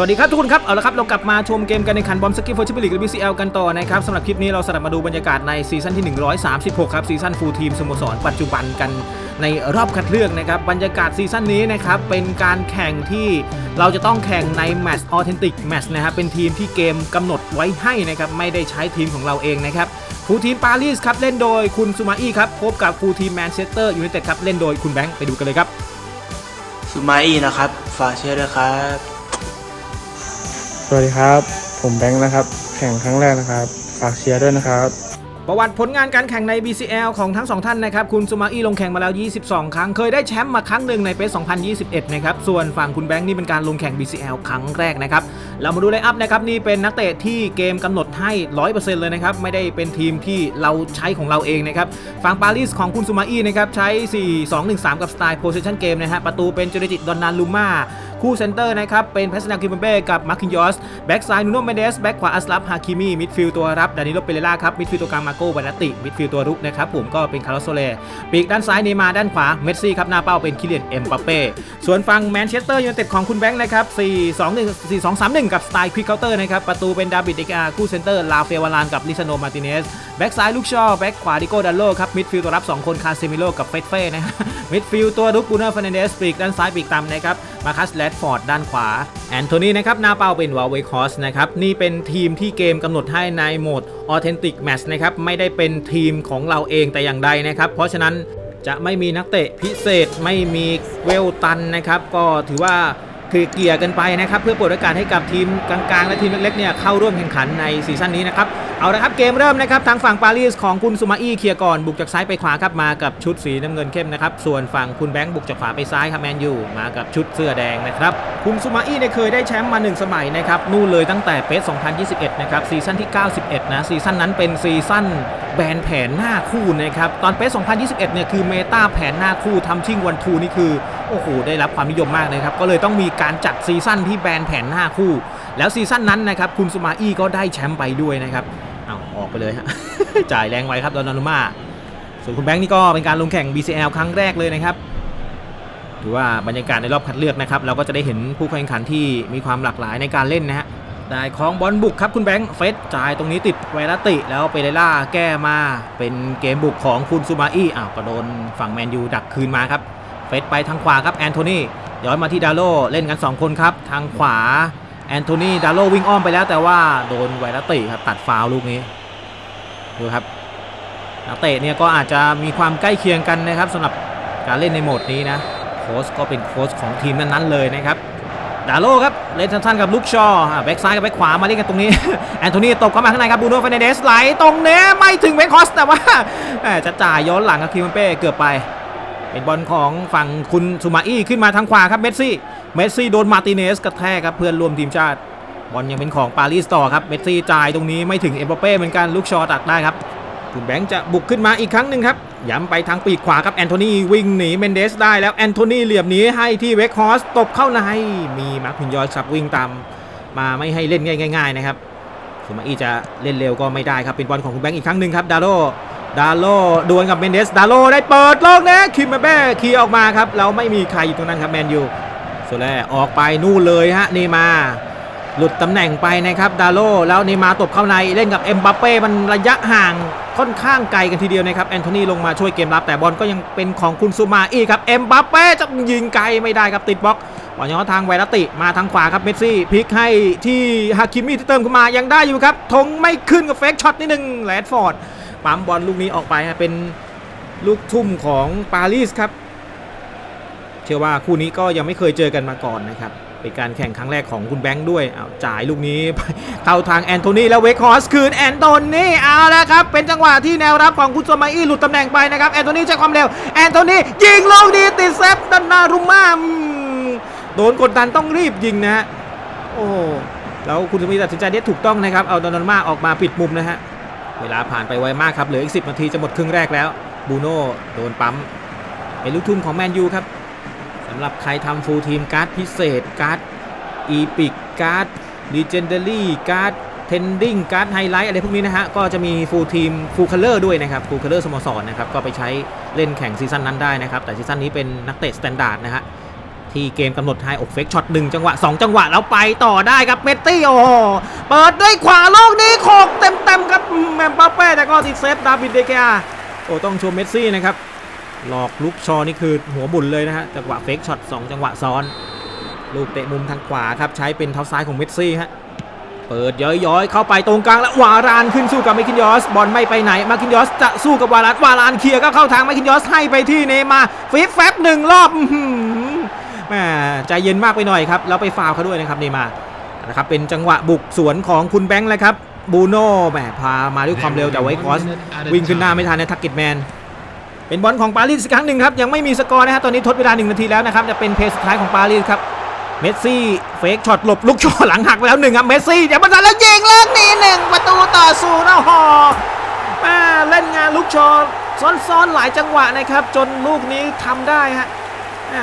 สวัสดีครับทุกคนครับ เอาละครับ เรากลับมาชมเกมกันในขันบอมสกิฟโฟชิปลีกหรือ BCL กันต่อนะครับสำหรับคลิปนี้เราสลับมาดูบรรยากาศในซีซั่นที่ 136 ครับ ซีซั่นฟูลทีมสโมสรปัจจุบันกันในรอบคัดเลือกนะครับ บรรยากาศซีซั่นนี้นะครับ เป็นการแข่งที่เราจะต้องแข่งในแมตช์ออเทนติกแมตช์นะครับเป็นทีมที่เกมกำหนดไว้ให้นะครับ ไม่ได้ใช้ทีมของเราเองนะครับฟูลทีมปารีสครับเล่นโดยคุณซูมาอี้ครับพบกับฟูลทีมแมนเชสเตอร์ยูไนเต็ดครับเล่นโดยคุณแบงค์ไปดูกันเลยครับซูมาอี้นะครับฝากเชื่อด้วยครับ สวัสดีครับ ผมแบงค์นะครับ แข่งครั้งแรกนะครับ ฝากเชียร์ด้วยนะครับ ประวัติผลงานการแข่งใน BCL ของทั้งสองท่านนะครับ คุณซูมาอี้ลงแข่งมาแล้ว 22 ครั้ง เคยได้แชมป์มาครั้งหนึ่งในปี2021 นะครับ ส่วนฝั่งคุณแบงค์นี่เป็นการลงแข่ง BCL ครั้งแรกนะครับ เรามาดูไลอัพนะครับ นี่เป็นนักเตะที่เกมกำหนดให้ 100%เลยนะครับ ไม่ได้เป็นทีมที่เราใช้ของเราเองนะครับ ฝั่งปารีสของคุณซูมาอี้นะครับ ใช้ 4-2-1-3 กับสไตล์ possession game นะฮะ ประตูเป็นเจเนจิตดอนนาลูมา คู่เซนเตอร์นะครับเป็นเพสนาคิมเบ้กับมาร์คินยอสแบ็กซ้ายนูโนเมเดสแบ็กขวาอัสลับฮาคิมีมิดฟิลด์ตัวรับดานิโลเปเรล่าครับมิดฟิลด์ตัวกลางมาโกวานาติมิดฟิลด์ตัวรุกนะครับผมก็เป็นคาร์ลโซเล่ปีกด้านซ้ายเนมาร์ด้านขวาเมสซี่ครับหน้าเป้าเป็นคิเลียนเอ็มบัปเป้ส่วนฝั่งแมนเชสเตอร์ยูไนเต็ดของคุณแบงค์นะครับ4-2-1 4-2-3-1 กับสไตล์ควิกเคาน์เตอร์นะครับประตูเป็นดาบิดเดกอาคู่เซนเตอร์ลาเฟวารานกับลิซานโนมาร์ติเนสแบ็กซ้ายลูกชอแบ็กขวาดิโก้ดัลโลครับมิดฟิลด์ตัวรับ 2 คนคาเซมิโลกับเฟสเฟ่นะฮะมิดฟิลด์ตัวรุกบูเนอร์ฟ r นเดสปีกด้านซ้ายปีกต่ำนะครับมาคัสแรดฟอร์ดด้านขวา แอนโทนีนะครับหน้าเป้าเป็นวาเวคอสนะครับนี่เป็นทีมที่เกมกำหนดให้ในโหมด Authentic Match นะครับไม่ได้เป็นทีมของเราเองแต่อย่างใดนะครับเพราะฉะนั้นจะไม่มีนักเตะพิเศษไม่มีเวลตันนะครับก็ถือว่า เกียร์กันไปนะครับ เพื่อเปิดโอกาสให้กับทีมกลางๆ และทีมเล็กๆเนี่ยเข้าร่วมแข่งขันในซีซั่นนี้นะครับเอาละครับเกมเริ่มนะครับทางฝั่งปารีสของคุณซูมาอี้เคลียร์ก่อนบุกจากซ้ายไปขวาครับมากับชุดสีน้ำเงินเข้มนะครับส่วนฝั่งคุณแบงค์บุกจากขวาไปซ้ายครับแมนยูมากับชุดเสื้อแดงนะครับคุณซูมาอี้เนี่ยเคยได้แชมป์มา1สมัยนะครับนู่นเลยตั้งแต่เปส2021นะครับซีซั่นที่ 91 นะซีซั่นนั้นเป็นซีซั่นแบนแผนหน้าคู่นะครับตอนเปส2021เนี่ยคือเมตาแผนหน้าคู่ทำชิ่งวันทูนี่คือ โอ้โหได้รับความนิยมมากนะครับ ก็เลยต้องมีการจัดซีซั่นที่แบนแผนหน้าคู่ แล้วซีซั่นนั้นนะครับคุณซูมาอี้ก็ได้แชมป์ไปด้วยนะครับเอาออกไปเลยฮะจ่ายแรงไว้ครับดอนนารุมาส่วนคุณแบงค์นี่ก็เป็นการลงแข่ง BCL ครั้งแรกเลยนะครับถือว่าบรรยากาศในรอบคัดเลือกนะครับเราก็จะได้เห็นผู้แข่งขันที่มีความหลากหลายในการเล่นนะฮะได้ของบอลบุกครับคุณแบงค์เฟสจ่ายตรงนี้ติดไวรัติ แล้วเปเรล่าแก้มาเป็นเกมบุกของคุณซูมาอี้อ้าวก็โดนฝั่งแมนยูดักคืนมาครับ เฟสไปทางขวาครับแอนโทนีย้อนมาที่ดาโลเล่นกัน 2 คนครับ ทางขวาแอนโทนีดาโลวิ่งอ้อมไปแล้วแต่ว่าโดนไวรัติครับตัดฟาวลูกนี้ดูครับนักเตะเนี่ยก็อาจจะมีความใกล้เคียงกันนะครับสำหรับการเล่นในโหมดนี้นะโค้ชก็เป็นโค้ชของทีมนั้นๆเลยนะครับดาโลครับเล่นสั้นๆกับลูกชอแบ็กซ้ายกับแบ็กขวามาเล่นกันตรงนี้แอนโทนีตบเข้ามาข้างในครับบูโน่เฟนเดสไหลตรงเนี้ไม่ถึงเวคฮอสแต่ว่าจะจ่ายย้อนหลังกับคิมเป้เกือบไป เป็นบอลของฝั่งคุณซูมาอี้ขึ้นมาทางขวาครับเมสซี่ เมสซี่โดนมาร์ติเนสกระแทกครับเพื่อนร่วมทีมชาติ บอลยังเป็นของปารีสต่อครับ เมสซี่จ่ายตรงนี้ไม่ถึงเอ็มบัปเป้เหมือนกันลูกชอตักได้ครับ คุณแบงค์จะบุกขึ้นมาอีกครั้งหนึ่งครับ ย้ำไปทางปีกขวาครับแอนโทนีวิ่งหนีเมนเดสได้แล้วแอนโทนีเหลี่ยมหนีให้ที่เวคฮอสตบเข้าใน มีมาร์คพินยอสับวิ่งตามมาไม่ให้เล่นง่าย ๆ นะครับซูมาอี้จะเล่นเร็วก็ไม่ได้ครับเป็นบอลของคุณแบงค์อีกครั้งหนึ่งครับดาโล ดาโลดวลกับเมนเดสดาโลได้เปิดโลกนะคิมเบเบ้ขี่ออกมาครับแล้วไม่มีใครอยู่ตรงนั้นครับแมนยูโซแลออกไปนู่นเลยฮะเนย์มาหลุดตำแหน่งไปนะครับดาโลแล้วเนย์มาตบเข้าในเล่นกับเอ็มบัปเป้มันระยะห่างค่อนข้างไกลกันทีเดียวนะครับแอนโทนีลงมาช่วยเกมรับแต่บอลก็ยังเป็นของคุณซูมาอีครับเอ็มบัปเป้จะยิงไกลไม่ได้ครับติดบล็อกบอลย้อนทางไวรัติมาทางขวาครับเมสซี่พลิกให้ที่ฮาคิมิที่เติมเข้ามายังได้อยู่ครับธงไม่ขึ้นกับเฟกช็อตนิดนึงแรดฟอร์ด ปั๊มบอลลูกนี้ออกไปฮะเป็นลูกทุ่มของปารีสครับ เชื่อว่าคู่นี้ก็ยังไม่เคยเจอกันมาก่อนนะครับเป็นการแข่งครั้งแรกของคุณแบงค์ด้วยเอาจ่ายลูกนี้เข้าทางแอนโทนีแล้วเวคฮอสคืนแอนโทนีเอาแล้วครับ เป็นจังหวะที่แนวรับของคุณสมาอี้หลุดตำแหน่งไปนะครับแอนโทนีใช้ความเร็วแอนโทนียิงลูกนี้ติดเซฟดันนารุม่าโดนกดดันต้องรีบยิงนะฮะโอ้แล้วคุณสมาอี้ตัดสินใจได้ถูกต้องนะครับ เอาดอนนารุม่าออกมาปิดมุมนะฮะ เวลาผ่านไปไวมากครับ เหลืออีก 10 นาทีจะหมดครึ่งแรกแล้วบูโน่โดนปั๊มเป็นลูกทุ่มของแมนยูครับสำหรับใครทำฟูลทีมการ์ดพิเศษการ์ดอีพิกการ์ดลีเจนเดอรี่การ์ดเทนดิ้งการ์ดไฮไลท์อะไรพวกนี้นะฮะ ก็จะมีฟูลทีมฟูลคัลเลอร์ด้วยนะครับฟูลคัลเลอร์สโมสรนะครับ ก็ไปใช้เล่นแข่งซีซั่นนั้นได้นะครับ แต่ซีซั่นนี้เป็นนักเตะสแตนดาร์ดนะฮะ ที่เกมกำหนดให้อกเฟกช็อตหนึ่งจังหวะ 2 จังหวะ แล้วไปต่อได้ครับเมสซี่โอ้โหเปิดด้วยขวาลูกนี้โขกเต็มๆครับแมมบัปเป้แต่ก็ติดเซฟดาวิดเดเกียโอ้ต้องชมเมสซี่นะครับหลอกลุกชอนี่คือหัวบุญเลยนะฮะจังหวะเฟกช็อต2จังหวะซ้อน ลูกเตะมุมทางขวาครับใช้เป็นเท้าซ้ายของเมสซี่ฮะเปิดย้อยๆ เข้าไปตรงกลางแล้ววารานขึ้นสู้กับมาคินยอส บอลไม่ไปไหน มาคินยอสจะสู้กับวารานวารานเคลียร์ก็เข้าทางมาคินยอสให้ไปที่เนมาฟิปแฟบหนึ่งรอบ แหม่ใจเย็นมากไปหน่อยครับแล้วไปฟาวล์เขาด้วยนะครับเนย์มาร์นะครับเป็นจังหวะบุกสวนของคุณแบงค์เลยครับบูโน่แหมพามาด้วยความเร็วแต่ไวท์คอสวิ่งขึ้นหน้าไม่ทันในทักกิตแมนเป็นบอลของปารีสอีกครั้งหนึ่งครับยังไม่มีสกอร์นะฮะตอนนี้ทดเวลา 1 นาทีแล้วนะครับจะเป็นเพลย์สุดท้ายของปารีสครับเมสซี่เฟกช็อตหลบลูกโชว์หลังหักไปแล้วหนึ่งครับเมสซี่เดี๋ยวมันทันแล้วยิงเลิกนี้หนึ่งประตูต่อศูนย์โอ้โหแม่เล่นงานลูกโชว์ซ้อนๆหลายจังหวะนะครับจนลูกนี้ทำได้ฮะแม่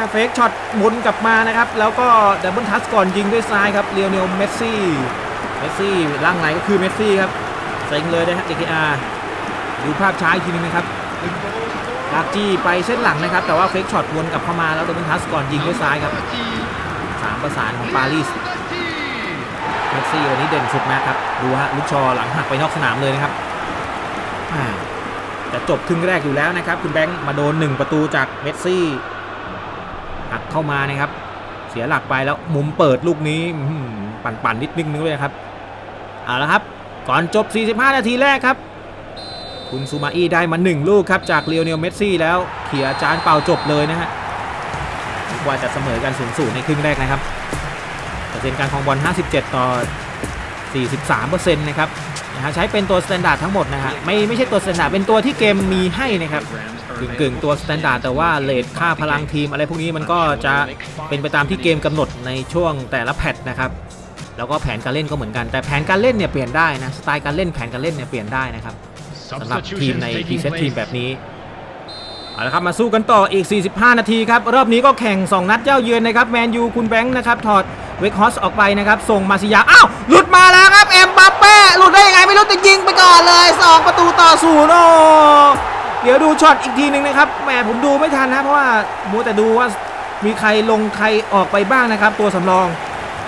เฟกช็อตวนกลับมานะครับ แล้วก็ดับเบิลทัชก่อนยิงด้วยซ้ายครับเลียวเนลเมสซี่เมสซี่ล่างไหนก็คือเมสซี่ครับเซ็งเลยนะฮะ DKR ดูภาพช้าอีกทีนึงนะครับลากจี้ไปเส้นหลังนะครับ แต่ว่าเฟกช็อตวนกลับเข้ามาแล้วดับเบิลทัสก่อนยิงด้วยซ้ายครับสามประสานของปารีสเมสซี่วันนี้เด่นสุดนะครับดูฮะลูกชอหลังหักไปนอกสนามเลยนะครับอ่จะจบครึ่งแรกอยู่แล้วนะครับ คุณแบงค์มาโดน 1 ประตูจากเมสซี่ เข้ามานะครับ เสียหลักไปแล้วมุมเปิดลูกนี้ปั่นๆนิดนึงนึงเลยครับเอาละครับ ก่อนจบ 45 นาทีแรกครับ คุณซูมาอี้ได้มา 1 ลูกครับ จากเลียวเนลเมสซี่แล้วเขี่ยจานเป่าจบเลยนะฮะนึกว่าจะเสมอกันสูงสูในครึ่งแรกนะครับเปอร์เซ็นต์การครองบอล 57 ต่อ 43%นะครับนะฮะใช้เป็นตัวสแตนดาร์ดทั้งหมดนะฮะไม่ไม่ใช่ตัวสแตนดาร์ดเป็นตัวที่เกมมีให้นะครับ กึ่งกึ่งตัวสแตนดาร์ดแต่ว่าเลทค่าพลังทีมอะไรพวกนี้มันก็จะเป็นไปตามที่เกมกำหนดในช่วงแต่ละแพทนะครับแล้วก็แผนการเล่นก็เหมือนกันแต่แผนการเล่นเนี่ยเปลี่ยนได้นะสไตล์การเล่นแผนการเล่นเนี่ยเปลี่ยนได้นะครับสำหรับทีมในพีเซตทีมแบบนี้เอาละครับมาสู้กันต่ออีก 45 นาทีครับรอบนี้ก็แข่ง 2 นัดเจ้าเยือนนะครับแมนยูคุณแบงค์นะครับถอดเวกฮอสออกไปนะครับส่งมาซิยาอ้าวหลุดมาแล้วครับเอ็มบัปเป้หลุดได้ยังไงไม่รู้แต่ยิงไปก่อนเลย 2 ประตูต่อศูนย์โอ้ เดี๋ยวดูช็อตอีกทีหนึ่งนะครับแหมผมดูไม่ทันนะเพราะว่ามัวแต่ดูว่ามีใครลงใครออกไปบ้างนะครับ ตัวสำรอง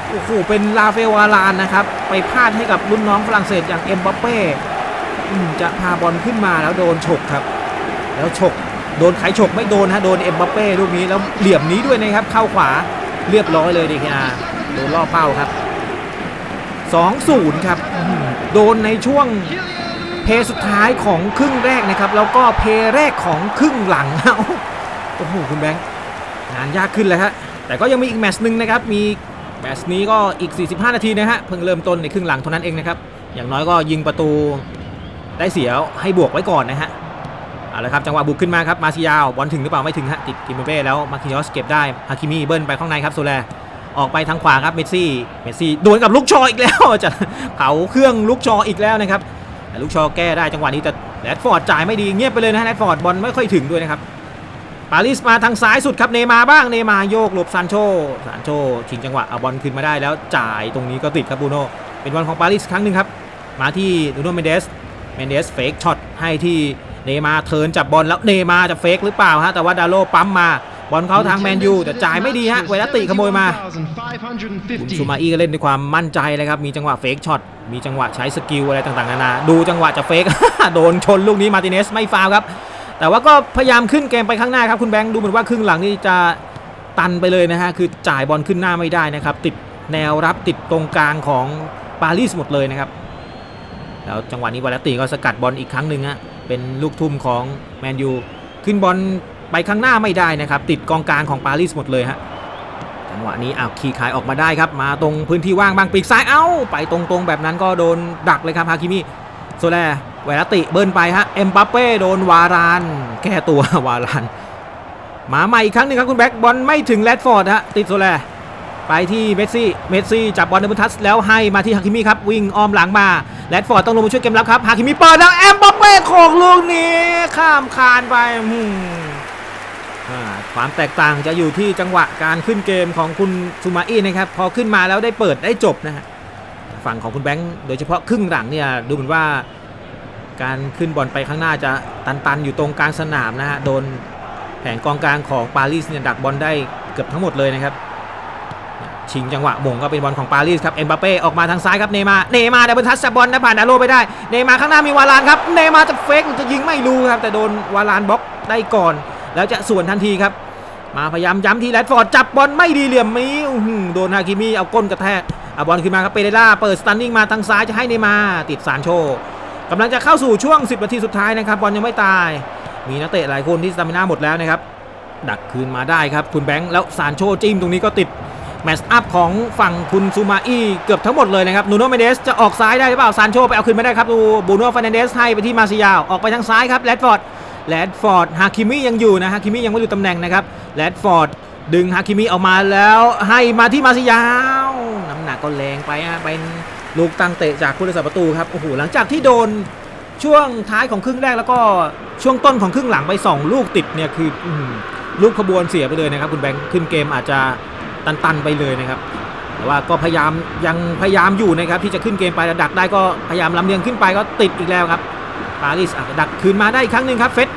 โอ้โหเป็นลาเฟวารานนะครับ ไปพลาดให้กับรุ่นน้องฝรั่งเศสอย่างเอ็มบัปเป้จะพาบอลขึ้นมาแล้วโดนฉกครับ แล้วฉกโดนไขฉกไม่โดนฮะโดนเอ็มบัปเป้ลูกนี้แล้วเหลี่ยมนี้ด้วยนะครับ เข้าขวาเรียบร้อยเลยดีอาโดนล่อเป้าครับ 2-0 ครับ โดนในช่วง เพย์สุดท้ายของครึ่งแรกนะครับ แล้วก็เพย์แรกของครึ่งหลังโอ้โหคุณแบงค์งานยากขึ้นเลยฮะแต่ก็ยังมีอีกแมตช์หนึ่งนะครับมีแมตช์นี้ก็อีก 45 นาทีนะฮะเพิ่งเริ่มต้นในครึ่งหลังเท่านั้นเองนะครับอย่างน้อยก็ยิงประตูได้เสียให้บวกไว้ก่อนนะฮะเอาละครับจังหวะบุกขึ้นมาครับมาซิยาวบอลถึงหรือเปล่าไม่ถึงฮะติดกิมเบ้แล้วมาคิยอสเก็บได้ฮาคิมิเบิ้ลไปข้างในครับโซแลออกไปทางขวาครับเมสซี่เมสซี่ดวลกับลูกชออีกแล้วจะเผาเครื่องลูกชออีกแล้วนะครับ ลูกชอแก้ได้จังหวะนี้แต่แรดฟอร์ดจ่ายไม่ดีเงียบไปเลยนะฮะแรดฟอร์ดบอลไม่ค่อยถึงด้วยนะครับปารีสมาทางซ้ายสุดครับเนย์มาร์บ้างเนย์มาร์โยกหลบซานโชซานโชชิงจังหวะเอาบอลคืนมาได้แล้วจ่ายตรงนี้ก็ติดครับบูโน่เป็นบอลของปารีสครั้งหนึ่งครับมาที่นูโนเมเดสเมนเดสเฟกช็อตให้ที่เนย์มาร์เทิร์นจับบอลแล้วเนย์มาร์จะเฟกหรือเปล่าฮะแต่ว่าดาโลปั๊มมาบอลเขาทางแมนยูแต่จ่ายไม่ดีฮะเวลาติขโมยมาคุณชูมาอี้ก็เล่นด้วยความมั่นใจเลยครับมีจังหวะเฟกช็อต มีจังหวะใช้สกิลอะไรต่างๆนานาดูจังหวะจะเฟก โดนชนลูกนี้มาติเนสไม่ฟาวครับ แต่ว่าก็พยายามขึ้นเกมไปข้างหน้าครับคุณแบงค์ดูเหมือนว่าครึ่งหลังนี่จะตันไปเลยนะฮะคือจ่ายบอลขึ้นหน้าไม่ได้นะครับ ติดแนวรับติดตรงกลางของปารีสหมดเลยนะครับแล้วจังหวะนี้วาลติก็สกัดบอลอีกครั้งหนึ่งฮะเป็นลูกทุ่มของแมนยูขึ้นบอลไปข้างหน้าไม่ได้นะครับ ติดกองกลางของปารีสหมดเลยฮะ จังหวะนี้อ้าวขี่ขายออกมาได้ครับ มาตรงพื้นที่ว่างบางปีกซ้ายเอ้า ไปตรงๆแบบนั้นก็โดนดักเลยครับฮาคิมิโซแลเวลติเบิ้ลไปฮะเอ็มบัปเป้โดนวารานแก้ตัววารานมาใหม่อีกครั้งหนึ่งครับคุณแบ็กบอลไม่ถึงแรดฟอร์ดฮะติดโซแลไปที่เมสซี่เมสซี่จับบอลในบรรทัดแล้วให้มาที่ฮาคิมิครับวิ่งอ้อมหลังมาแรดฟอร์ดต้องลงมาช่วยเกมรับครับฮาคิมิเปิดแล้วแอมบัปเป้โขกลูกนี้ข้ามคานไปอื ความแตกต่างจะอยู่ที่จังหวะการขึ้นเกมของคุณซูมาอี้นะครับ พอขึ้นมาแล้วได้เปิดได้จบนะฮะฝั่งของคุณแบงค์โดยเฉพาะครึ่งหลังเนี่ยดูเหมือนว่า การขึ้นบอลไปข้างหน้าจะตันๆ อยู่ตรงกลางสนามนะฮะโดนแผงกองกลางของปารีสเนี่ยดักบอลได้เกือบทั้งหมดเลยนะครับชิงจังหวะมงก็เป็นบอลของปารีสครับเอ็มบัปเป้ออกมาทางซ้ายครับเนมาเนมาร์ดับเบิลทัชจับบอลนะผ่านดาโลไปได้เนมาข้างหน้ามีวาลานครับเนมาจะเฟกจะยิงไม่รู้ครับแต่โดนวาลานบล็อกได้ก่อน แล้วจะส่วนทันทีครับ มาพยายามย้ำที่แรดฟอร์ดจับบอลไม่ดีเหลี่ยมนี้อื้อหือโดนฮาคิมิเอาก้นกระแทกเอาบอลขึ้นมาครับเปเรล่าเปิดสตันนิ่งมาทางซ้ายจะให้เนมาติดซานโชกำลังจะเข้าสู่ช่วง 10 นาทีสุดท้ายนะครับบอลยังไม่ตาย มีนักเตะหลายคนที่สตามิน่าหมดแล้วนะครับดักคืนมาได้ครับคุณแบงค์แล้วซานโชจิ้มตรงนี้ก็ติดแมชอัพของฝั่งคุณซูมาอี้เกือบทั้งหมดเลยนะครับนูโนเมเดสจะออกซ้ายได้หรือเปล่าซานโชไปเอาคืนไม่ได้ครับดูบูโน่ฟานเดสให้ไปที่มาซิยาวออกไปทางซ้ายครับแรดฟอร์ดแรดฟอร์ดฮาคิมิยังอยู่นะฮาคิมิยังไม่รู้ตำแหน่งนะครับ แรดฟอร์ดดึงฮาคิมิออกมาแล้วให้มาที่มาซิยาว น้ำหนักก็แรงไปฮะเป็นลูกตั้งเตะจากผู้รักษาประตูครับโอ้โหหลังจากที่โดนช่วงท้ายของครึ่งแรกแล้วก็ช่วงต้นของครึ่งหลังไป 2 ลูกติดเนี่ยคืออลูกขบวนเสียไปเลยนะครับ คุณแบงค์ขึ้นเกมอาจจะตันๆไปเลยนะครับแต่ว่าก็พยายามยังพยายามอยู่นะครับที่จะขึ้นเกมไปดักได้ก็พยายามลำเลียงขึ้นไปก็ติดอีกแล้วครับปารีสดักคืนมาได้อีกครั้งหนึ่งครับเฟส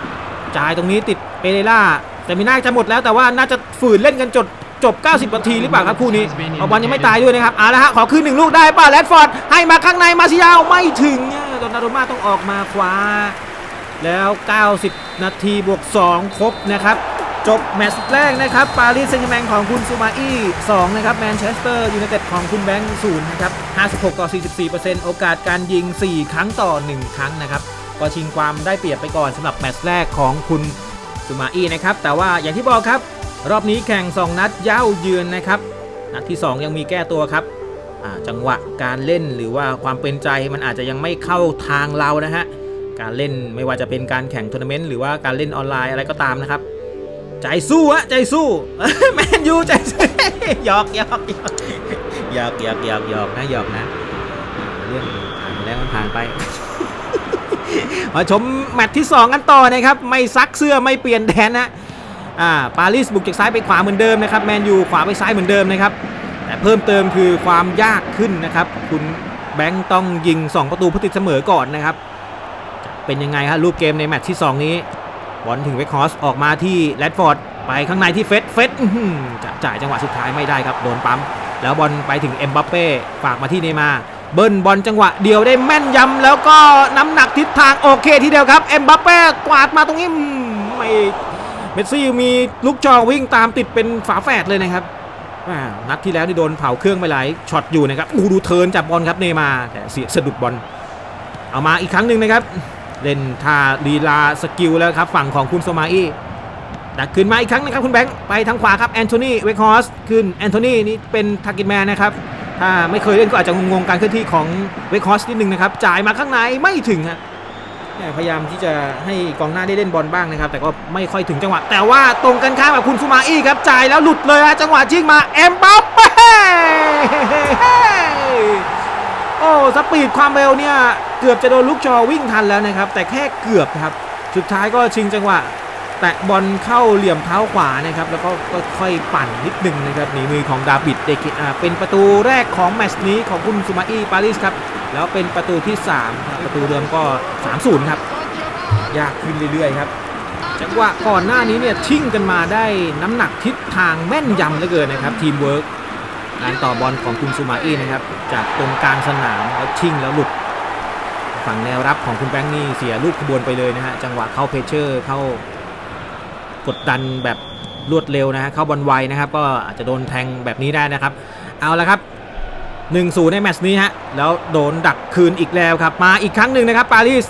จ่ายตรงนี้ติดเปเรล่า แต่มีน่าจะหมดแล้วแต่ว่าน่าจะฝืนเล่นกันจบจบ 90นาทีหรือเปล่าครับคู่นี้เอาบอลยังไม่ตายด้วยนะครับเอาละฮะขอคืนหนึ่งลูกได้ป่ะแรดฟอร์ดให้มาข้างในมาซิยาวไม่ถึงเนี่ยโดนนารุมาต้องออกมาคว้า แล้ว 90 นาทีบวก 2 ครบนะครับ จบแมตช์แรกนะครับ ปารีสแซงต์แชร์แมงของคุณซูมาอี้2นะครับแมนเชสเตอร์ยูไนเต็ดของคุณแบงค์0นะครับ 56 ต่อ 44%โอกาสการยิง 4 ครั้งต่อ 1 ครั้งนะครับก็ชิงความได้เปรียบไปก่อนสำหรับแมตช์แรกของคุณ ซูมาอี้นะครับ แต่ว่าอย่างที่บอกครับ รอบนี้แข่ง 2 นัดเย้าเยือนนะครับ นัดที่ 2 ยังมีแก้ตัวครับจังหวะการเล่นหรือว่าความเป็นใจมันอาจจะยังไม่เข้าทางเรานะฮะ การเล่นไม่ว่าจะเป็นการแข่งทัวร์นาเมนต์หรือว่าการเล่นออนไลน์อะไรก็ตามนะครับ ใจสู้อะใจสู้แมนยูใจสู้หยอกหยอกหยอกหยอกหยอกหยอกหยอกนะหยอกนะเรื่องผ่านไปแล้วมันผ่านไป มาชมแมตช์ที่ 2 กันต่อนะครับ ไม่ซักเสื้อไม่เปลี่ยนแดนนะอ่าปารีสบุกจากซ้ายไปขวาเหมือนเดิมนะครับแมนยูขวาไปซ้ายเหมือนเดิมนะครับแต่เพิ่มเติมคือความยากขึ้นนะครับ คุณแบงค์ต้องยิง 2 ประตูเพื่อติดเสมอก่อนนะครับ เป็นยังไงฮะรูปเกมในแมตช์ที่ 2 นี้บอลถึงเวคฮอสออกมาที่แรดฟอร์ดไปข้างในที่เฟสเฟสจะจ่ายจังหวะสุดท้ายไม่ได้ครับโดนปั๊ม แล้วบอลไปถึงเอ็มบัปเป้ฝากมาที่เนมา เบิ้ลบอลจังหวะเดียวได้แม่นยำแล้วก็น้ำหนักทิศทางโอเคทีเดียวครับเอ็มบัปเป้กวาดมาตรงนี้ไม่เมสซี่มีลูกจองวิ่งตามติดเป็นฝาแฝดเลยนะครับนัดที่แล้วนี่โดนเผาเครื่องไปหลายช็อตอยู่นะครับอูดูเทิร์นจับบอลครับเนมาร์แต่เสียสะดุดบอลเอามาอีกครั้งหนึ่งนะครับ เล่นท่าลีลาสกิลแล้วครับฝั่งของคุณโซมาอี้ดักขึ้นมาอีกครั้งนะครับคุณแบงค์ไปทางขวาครับแอนโทนีเวคฮอสขึ้นแอนโทนีนี่เป็นทาร์กิตแมนนะครับ ถ้าไม่เคยเล่นก็อาจจะงงๆการเคลื่อนที่ของเวคฮอสนิดนึงนะครับจ่ายมาข้างในไม่ถึงฮะพยายามที่จะให้กองหน้าได้เล่นบอลบ้างนะครับ แต่ก็ไม่ค่อยถึงจังหวะ แต่ว่าตรงกันข้ามกับคุณซูมาอี้ครับจ่ายแล้วหลุดเลยฮะจังหวะชิงมาเอ็มบัปเป้โอ้สปีดความเร็วเนี่ย เกือบจะโดนลูกจอวิ่งทันแล้วนะครับ แต่แค่เกือบครับ สุดท้ายก็ชิงจังหวะ แตะบอลเข้าเหลี่ยมเท้าขวานะครับแล้วก็ค่อยปั่นนิดนึงนะครับหนีมือของดาบิดเดกิอ่าเป็นประตูแรกของแมตช์นี้ของคุณซูมาอี้ปารีสครับแล้วเป็นประตูที่ 3 ประตูเดิมก็ 3-0 ครับยากขึ้นเรื่อยๆครับจังหวะก่อนหน้านี้เนี่ยชิ่งกันมาได้น้ำหนักทิศทางแม่นยำเหลือเกินนะครับทีมเวิร์กการต่อบอลของคุณซูมาอี้นะครับจากตรงกลางสนามแล้วชิ่งแล้วหลุดฝั่งแนวรับของคุณแบงค์นี่เสียลูกขบวนไปเลยนะฮะจังหวะเข้าเพชเชอร์เข้า กดดันแบบรวดเร็วนะฮะเข้าบอลไวนะครับ ก็อาจจะโดนแทงแบบนี้ได้นะครับ เอาละครับ1-0ในแมตช์นี้ฮะแล้วโดนดักคืนอีกแล้วครับ มาอีกครั้งหนึ่งนะครับปารีส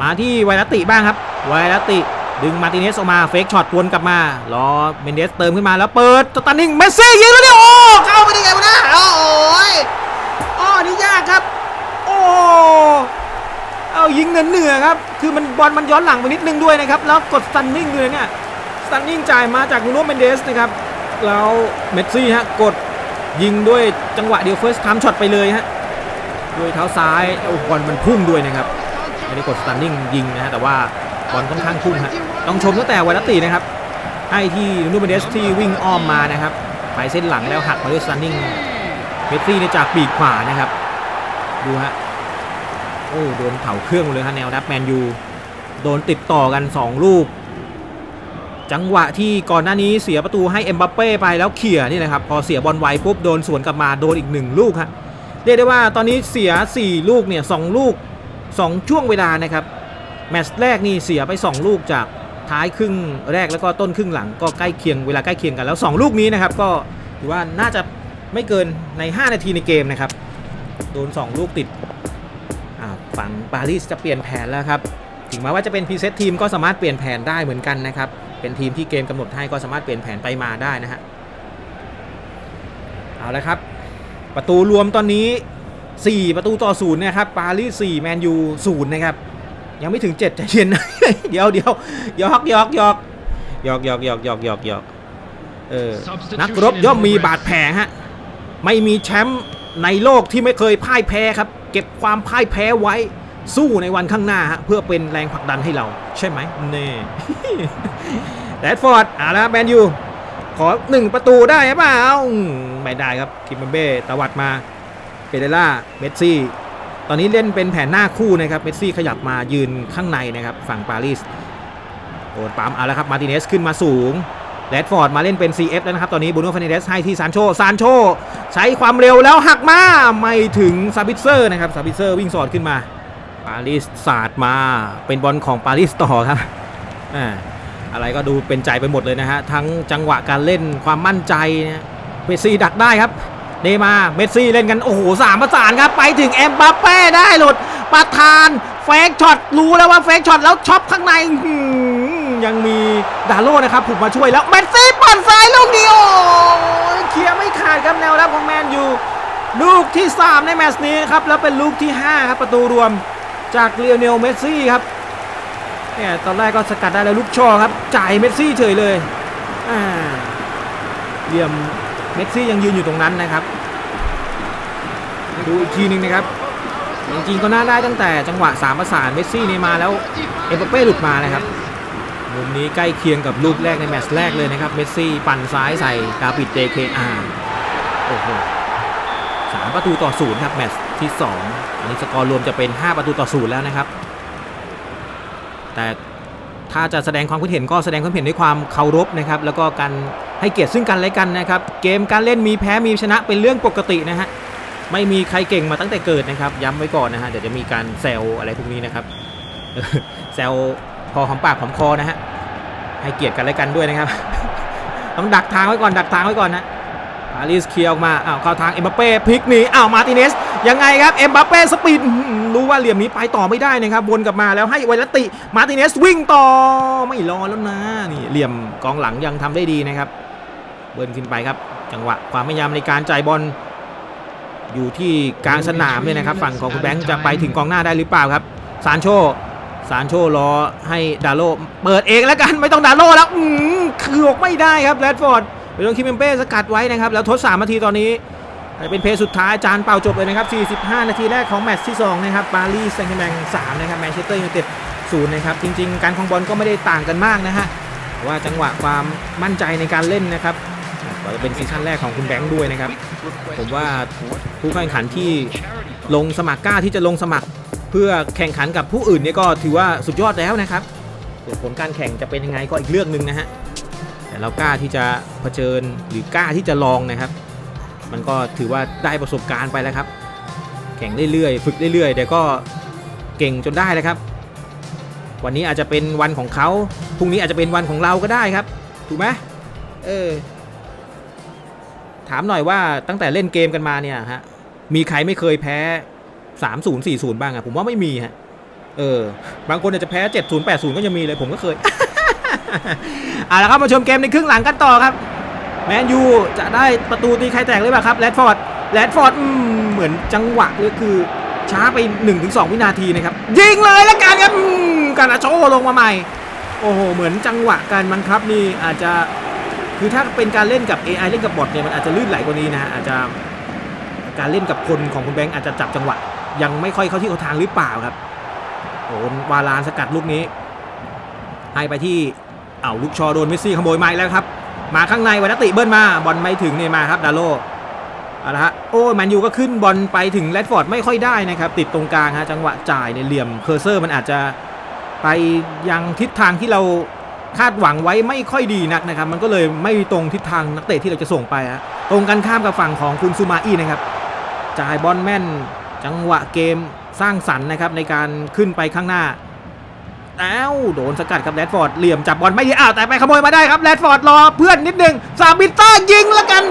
มาที่ไวรัตติบ้างครับไวรัตติดึงมาติเนสออกมาเฟกช็อตวนกลับมารอเมนเดสเติมขึ้นมาแล้วเปิดสตันนิงเมสซี่ยิงแล้วเนี่ยโอ้เข้าไปได้ไงวะนะโอ้ยอ้อนี่ยากครับ โอ้เอายิงเหนือเหนือๆครับ คือมันบอลมันย้อนหลังไปนิดนึงด้วยนะครับ แล้วกดสตันนิ่งเลยเนี่ย สตันนิ่งจ่ายมาจากนูโนเมนเดสนะครับ แล้วเมสซี่ฮะกดยิงด้วยจังหวะเดียวเฟิร์สทัมช็อตไปเลยฮะด้วยเท้าซ้ายโอ้บอลมันพุ่งด้วยนะครับไม่ได้กดสตันนิ่งยิงนะฮะแต่ว่าบอลค่อนข้างพุ่งฮะต้องชมตั้งแต่ไวรัตตินะครับ ให้ที่นูเมเดสที่วิ่งอ้อมมานะครับไปเส้นหลังแล้วหักมาด้วยสตันนิ่งเมสซี่เนี่ยจากปีกขวานะครับ ดูฮะโอ้โดนเผาเครื่องเลยฮะแนวรับแมนยูโดนติดต่อกัน 2 ลูก จังหวะที่ก่อนหน้านี้เสียประตูให้เอ็มบัปเป้ไปแล้วเขี่ยนี่นะครับ พอเสียบอลไวปุ๊บโดนสวนกลับมาโดนอีกหนึ่งลูกฮะเรียกได้ว่าตอนนี้เสีย 4 ลูกเนี่ยสลูก 2 ช่วงเวลานะครับแมตช์แรกนี่เสียไป 2 ลูกจากท้ายครึ่งแรกแล้วก็ต้นครึ่งหลังก็ใกล้เคียงเวลาใกล้เคียงกันแล้ว 2 ลูกนี้นะครับก็ถือว่าน่าจะไม่เกินใน 5 นาทีในเกมนะครับโดน 2 ลูกติดฝั่งปารีสจะเปลี่ยนแผนแล้วครับถึงแม้ว่าจะเป็นพรีเซตทีมก็สามารถเปลี่ยนแผนได้เหมือนกันนะครับ เป็นทีมที่เกมกำหนดให้ก็สามารถเปลี่ยนแผนไปมาได้นะฮะเอาละครับ ประตูรวมตอนนี้ 4 ประตูต่อศูนย์เนะครับปารีส4แมนยูศูนย์นะครับ ยังไม่ถึง7ใจเย็นนะเดี๋ยวเดี๋ยวหยอกหยอกหยอกหยอกหยอกหยอกหยอกหยอกหยอกเออนักรบย่อมมีบาดแผลฮะไม่มีแชมป์ในโลกที่ไม่เคยพ่ายแพ้ครับ เก็บความพ่ายแพ้ไว้ สู้ในวันข้างหน้าฮะเพื่อเป็นแรงผลักดันให้เรา ใช่ไหมเน่แรดฟอร์ดเอาละแมนยูขอหนึ่งประตูได้หรือเปล่าไม่ได้ครับคิมเบเบ้ตวัดมาเปเรล่าเมสซี่ ตอนนี้เล่นเป็นแผนหน้าคู่นะครับเมสซี่ขยับมายืนข้างในนะครับฝั่งปารีสโดนปั๊มเอาละครับมาติเนสขึ้นมาสูงแรดฟอร์ดมาเล่นเป็น CF แล้วนะครับ ตอนนี้บูโน่ฟานิเดสให้ที่ซานโชซานโชใช้ความเร็วแล้วหักมา ไม่ถึงซาบิเซอร์นะครับซาบิเซอร์วิ่งสอดขึ้นมา ปารีสสาดมาเป็นบอลของปารีสต่อครับอ่าอะไรก็ดูเป็นใจไปหมดเลยนะฮะ ทั้งจังหวะการเล่นความมั่นใจนะเมสซี่ดักได้ครับ เนมาเมสซี่เล่นกัน โอ้โหสามประสานครับ ไปถึงเอ็มบัปเป้ได้หลุดประธานเฟกช็อตรู้แล้วว่าเฟกช็อตแล้วช็อปข้างในยังมีดาโลนะครับผุดมาช่วยแล้วเมสซี่ปั่นซ้ายลูกเดียวเคลียร์ไม่ขาดครับแนวรับของแมนยูลูกที่ 3 ในแมตช์นี้ครับแล้วเป็นลูกที่ 5 ครับประตูรวม จากเลียเนลเมสซี่ครับเนี่ยตอนแรกก็สกัดได้แล้วลูกชอครับ จ่ายเมสซี่เฉยเลยอ่าเหลี่ยมเมสซี่ยังยืนอยู่ตรงนั้นนะครับ ดูอีกทีหนึงนะครับจริงๆก็น่าได้ตั้งแต่จังหวะ3ประสานเมสซี่นี่มาแล้วเอ็มบัปเป้หลุดมานะครับมุมนี้ใกล้เคียงกับลูกแรกในแมตช์แรกเลยนะครับเมสซี่ปั่นซ้ายใส่กาปิดเจเคอาโอ้โหสามประตูต่อศูนย์ครับแมตช์ที่2อัันนี้สกอร์รวมจะเป็น 5 ประตูต่อศูนย์แล้วนะครับ แต่ถ้าจะแสดงความคิดเห็นก็แสดงความคิดเห็นด้วยความเคารพนะครับ แล้วก็การให้เกียรติซึ่งกันและกันนะครับ เกมการเล่นมีแพ้มีชนะเป็นเรื่องปกตินะฮะ ไม่มีใครเก่งมาตั้งแต่เกิดนะครับ ย้ำไว้ก่อนนะฮะ เดี๋ยวจะมีการแซวอะไรพวกนี้นะครับ แซวพอหอมปากหอมคอนะฮะ ให้เกียรติกันและกันด้วยนะครับ ต้องดักทางไว้ก่อน ดักทางไว้ก่อนนะปารีสเคลียร์ออกมา อ้าวเข้าทางเอ็มบัปเป้พลิกหนี อ้าวมาติเนส ยังไงครับเอ็มบัปเป้สปีดรู้ว่าเหลี่ยมนี้ไปต่อไม่ได้นะครับวนกลับมาแล้วให้ไวรัตติ มาร์ติเนสวิ่งต่อไม่รอแล้วนะนี่เหลี่ยมกองหลังยังทำได้ดีนะครับเบิร์นขึ้นไปครับ จังหวะความพยายามในการจ่ายบอลอยู่ที่กลางสนามเนี่ยนะครับ ฝั่งของคุณแบงค์จะไปถึงกองหน้าได้หรือเปล่าครับซานโชซานโชรอให้ดาโลเปิดเองแล้วกันไม่ต้องดาโลแล้วอืมคือออกไม่ได้ครับแรดฟอร์ดไปโดนคิมเมเป้สกัดไว้นะครับ แล้วทด3นาทีตอนนี้ เป็นเพลสุดท้ายจานเป่าจบเลยนะครับ 45 นาทีแรกของแมตช์ที่ 2 นะครับปารีสแซงต์แมง3นะครับแมนเชสเตอร์ยูไนเต็ด0นะครับจริง ๆ การคองบอลก็ไม่ได้ต่างกันมากนะฮะว่าจังหวะความมั่นใจในการเล่นนะครับก็จะเป็นซีซั่นแรกของคุณแบงค์ด้วยนะครับ ผมว่าผู้แข่งขันที่ลงสมัครกล้าที่จะลงสมัคร เพื่อแข่งขันกับผู้อื่นเนี่ยก็ถือว่าสุดยอดแล้วนะครับส่วนผลการแข่งจะเป็นยังไงก็อีกเรื่องหนึ่งนะฮะแต่เรากล้าที่จะเผชิญหรือกล้าที่จะลองนะครับ มันก็ถือว่าได้ประสบการณ์ไปแล้วครับ แข่งเรื่อยๆ ฝึกเรื่อยๆเดี๋ยวก็เก่งจนได้แล้วครับ วันนี้อาจจะเป็นวันของเขาพรุ่งนี้อาจจะเป็นวันของเราก็ได้ครับ ถูกไหมเออถามหน่อยว่าตั้งแต่เล่นเกมกันมาเนี่ยฮะมีใครไม่เคยแพ้3-0 4-0บ้างอะผมว่าไม่มีฮะเออบางคนอาจจะแพ้7-0 8-0ก็ยังมีเลยผมก็เคยเอาละครับมาชมเกมในครึ่งหลังกันต่อครับ แมนยูจะได้ประตูตีใครแตกหรือเปล่าครับแรดฟอร์ดแรดฟอร์ดเหมือนจังหวะเลยคือช้าไป 1-2 วินาทีนะครับ ยิงเลยแล้วกันครับการอาโชลงมาใหม่ โอ้โห เหมือนจังหวะการบังคับนี่อาจจะคือถ้าเป็นการเล่นกับ AI เล่นกับบอทเนี่ยมันอาจจะลื่นไหลกว่านี้นะฮะอาจจะการเล่นกับคนของคุณแบงค์อาจจะจับจังหวะ ยังไม่ค่อยเข้าที่เข้าทางหรือเปล่าครับโอ้โหวาลานสกัดลูกนี้ให้ไปที่เอาลูกชอโดนเมสซี่ขโมยไม้แล้วครับ มาข้างในวันติเบิ้ลมาบอลไม่ถึงเนี่ยมาครับดาโลเอาละฮะโอ้แมนยูก็ขึ้นบอลไปถึงแรดฟอร์ดไม่ค่อยได้นะครับ ติดตรงกลางฮะจังหวะจ่ายในเหลี่ยมเคอร์เซอร์มันอาจจะไปยังทิศทางที่เราคาดหวังไว้ไม่ค่อยดีนักนะครับ มันก็เลยไม่ตรงทิศทางนักเตะที่เราจะส่งไปฮะตรงกันข้ามกับฝั่งของคุณซูมาอี้นะครับจ่ายบอลแม่นจังหวะเกมสร้างสรรค์นะครับในการขึ้นไปข้างหน้า อ้าวโดนสกัดครับแรดฟอร์ดเหลี่ยมจับบอลไม่ดีอ้าวแต่ไปขโมยมาได้ครับแรดฟอร์ดรอเพื่อนนิดนึงซาบิต้ายิงแล้วกัน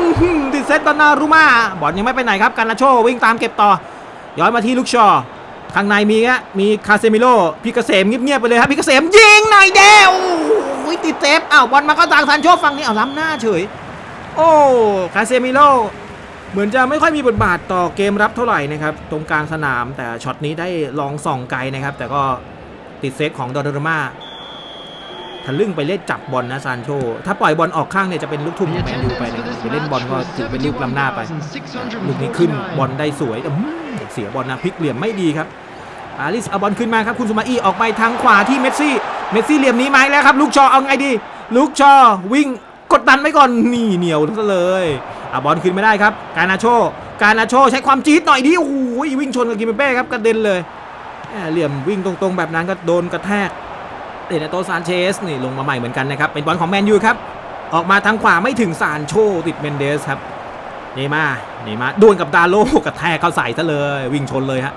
ติดเซตดอนนารุมาบอลยังไม่ไปไหนครับการนาโชวิ่งตามเก็บต่อ ย้อนมาที่ลูกชอข้างในมีฮะมีคาเซมิโลพี่เกษมเงียบๆไปเลยครับพี่เกษมยิงหน่อยเดียวโอ้ยติดเซฟอ้าวบอลมาก็ทางซานโชฝั่งนี้อ้าวล้ำหน้าเฉย โอ้คาเซมิโลเหมือนจะไม่ค่อยมีบทบาทต่อเกมรับเท่าไหร่นะครับตรงกลางสนามแต่ช็อตนี้ได้ลองส่องไกลนะครับ แต่ก็ ติดเซฟของดอร์ดมาทะลึ่งไปเล่นจับบอลนะซานโช ถ้าปล่อยบอลออกข้างเนี่ยจะเป็นลูกทุ่มของแมนยูไปนะครับไปเล่นบอลก็ถือเป็นลูกล้ำหน้าไป ลูกนี้ขึ้นบอลได้สวยแต่อื้อเสียบอลนะพลิกเหลี่ยมไม่ดีครับ อาริสเอาบอลขึ้นมาครับคุณสุมาอี้ออกไปทางขวาที่เมสซี่ เมสซี่เหลี่ยมนี้ไหมแล้วครับ ลูกชอเอาไงดี ลูกชอวิ่งกดดันไว้ก่อนนี่เหนียวซะเลยเอาบอลขึ้นไม่ได้ครับ การนาโช การนาโชใช้ความจี๊ดหน่อยดิโอ้โหวิ่งชนกับกิมเป้ครับกระเด็นเลยแหม่ เหลี่ยมวิ่งตรงๆ แบบนั้นก็โดนกระแทกเดนโตซานเชสนี่ลงมาใหม่เหมือนกันนะครับ เป็นบอลของแมนยูครับ ออกมาทางขวาไม่ถึงซานโชติดเมนเดสครับเนย์มาเนย์มาดวลกับดาโลกระแทกเข้าใส่ซะเลยวิ่งชนเลยฮะ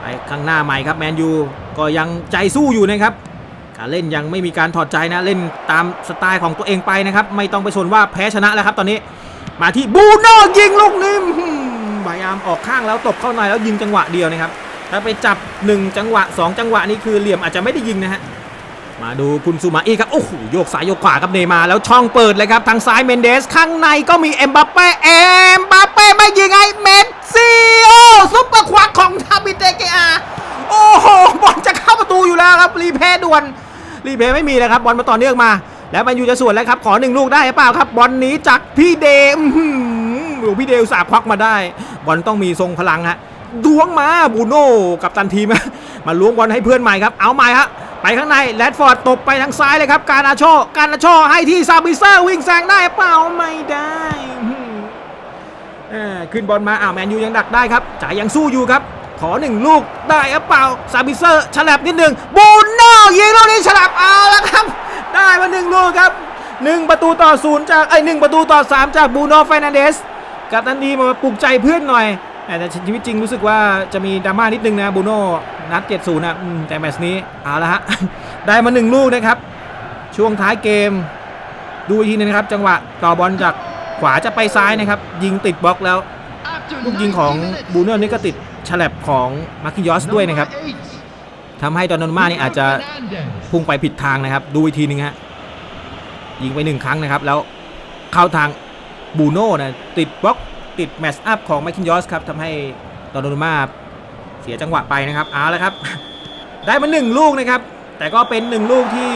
ไปข้างหน้าใหม่ครับแมนยูก็ยังใจสู้อยู่นะครับการเล่นยังไม่มีการถอดใจนะเล่นตามสไตล์ของตัวเองไปนะครับ ไม่ต้องไปสนว่าแพ้ชนะแล้วครับ ตอนนี้มาที่บูโน่ยิงลูกนี้อื้อหือพยายามออกข้างแล้วตบเข้าในแล้วยิงจังหวะเดียวนะครับ ถ้าไปจับ 1 จังหวะ 2 จังหวะนี่คือเหลี่ยมอาจจะไม่ได้ยิงนะฮะ มาดูคุณซูมาอีครับ โอ้โหโยกซ้ายโยกขวาครับเนยมาแล้วช่องเปิดเลยครับ ทางซ้ายเมนเดส ข้างในก็มีเอ็มบัปเป้เอ็มบัปเป้ไม่ยิงไงเมสซี่โอ้ซุปเปอร์ควักของทาบิเตเกอาโอ้โหบอลจะเข้าประตูอยู่แล้วครับรีเพย์ด่วนรีเพย์ไม่มีแล้วครับบอลมาต่อเนื่องมา แล้วมันยูจะสวนแล้วครับขอหนึ่งลูกได้หรือเปล่าครับบอลนี้จากพี่เดมอื้อหือพี่เดอุตสาควักมาได้ บอลต้องมีทรงพลังฮะ ดวงมาบูโน่กับตันทีมมาล้วงบอลให้เพื่อนใหม่ครับ เอาใหม่ฮะไปข้างในแรดฟอร์ดตบไปทางซ้ายเลยครับ การอาโชการอาโชให้ที่ซาบิเซอร์วิ่งแซงได้เปล่าไม่ได้ขึ้นบอลมาอ้าวแมนยูยังดักได้ครับจ่ายยังสู้อยู่ครับ ขอหนึ่งลูกได้หรือเปล่าซาบิเซอร์ฉลับนิดหนึ่งบูโน่ยิงลูกนี้ฉลับเอาแล้วครับ ได้มาหนึ่งลูกครับหนึ่งประตูต่อศูนย์จากไอ้หนึ่งประตูต่อสามจากบูโน่เฟรนันเดสกับตันดีมาปลุกใจเพื่อนหน่อย แต่ชีวิตจริงรู้สึกว่าจะมีดราม่านิดนึงนะบูโน่นัด70นะอืมแต่แมตช์นี้เอาละฮะได้มาหนึ่งลูกนะครับ ช่วงท้ายเกม ดูอีกทีนึงนะครับ จังหวะต่อบอลจากขวาจะไปซ้ายนะครับ ยิงติดบล็อกแล้ว ลูกยิงของบูโน่นี่ก็ติดฉลับของมาร์คิยอสด้วยนะครับทำให้ดอนนนมานี่อาจจะพุ่งไปผิดทางนะครับ ดูอีกทีนึงฮะยิงไปหนึ่งครั้งนะครับ แล้วเข้าทางบูโน่นะติดบล็อก ติดแมชอัพของแมคคินยอสครับทำให้ดอนโดมาเสียจังหวะไปนะครับเอาละครับ ได้มาหนึ่งลูกนะครับ แต่ก็เป็นหนึ่งลูกที่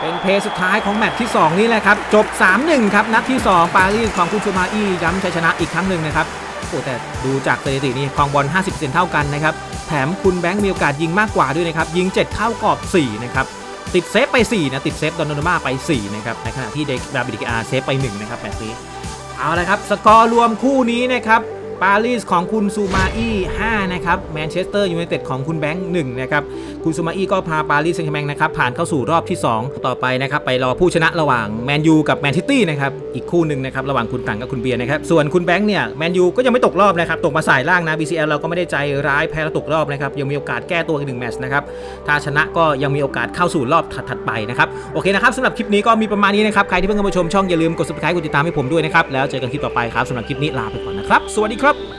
เป็นเพย์สุดท้ายของแมตช์ที่ 2 นี่แหละครับ จบ 3-1 ครับ นัดที่ 2 ปารีสของคุณชูมาอี้ย้ำชัยชนะอีกครั้งหนึ่งนะครับโอ้แต่ดูจากสถิตินี่ครองบอล 50%เท่ากันนะครับ แถมคุณแบงค์มีโอกาสยิงมากกว่าด้วยนะครับ ยิง 7 เข้ากรอบ 4 นะครับ ติดเซฟไป 4 นะ ติดเซฟดอนโดมาไป 4 นะครับ ในขณะที่เดกดาบิดิกอาเซฟไป 1 นะครับแมตช์นี้ เอาละครับ สกอร์รวมคู่นี้นะครับ ปารีสของคุณซูมาอี้5นะครับแมนเชสเตอร์ยูไนเต็ดของคุณแบงค์1นะครับคุณซูมาอี้ก็พาปารีสแซงต์แชร์แมงนะครับผ่านเข้าสู่รอบที่ 2 ต่อไปนะครับไปรอผู้ชนะระหว่างแมนยูกับแมนซิตี้นะครับอีกคู่หนึ่งนะครับระหว่างคุณตังกับคุณเบียร์นะครับส่วนคุณแบงค์เนี่ยแมนยูก็ยังไม่ตกรอบนะครับตกมาสายล่างนะ BCL เราก็ไม่ได้ใจร้ายแพ้แล้วตกรอบนะครับยังมีโอกาสแก้ตัวอีกหนึ่งแมตช์นะครับถ้าชนะก็ยังมีโอกาสเข้าสู่รอบถัดๆไปนะครับโอเคนะครับสำหรับคลิปนี้ก็มีประมาณนี้นะครับใครที่เพิ่งเข้ามาชมช่องอย่าลืมกด subscribe กดติดตามให้ผมด้วยนะครับแล้วเจอกันคลิปต่อไปครับสำหรับคลิปนี้ลาไปก่อนนะครับสวัสดีครับครับ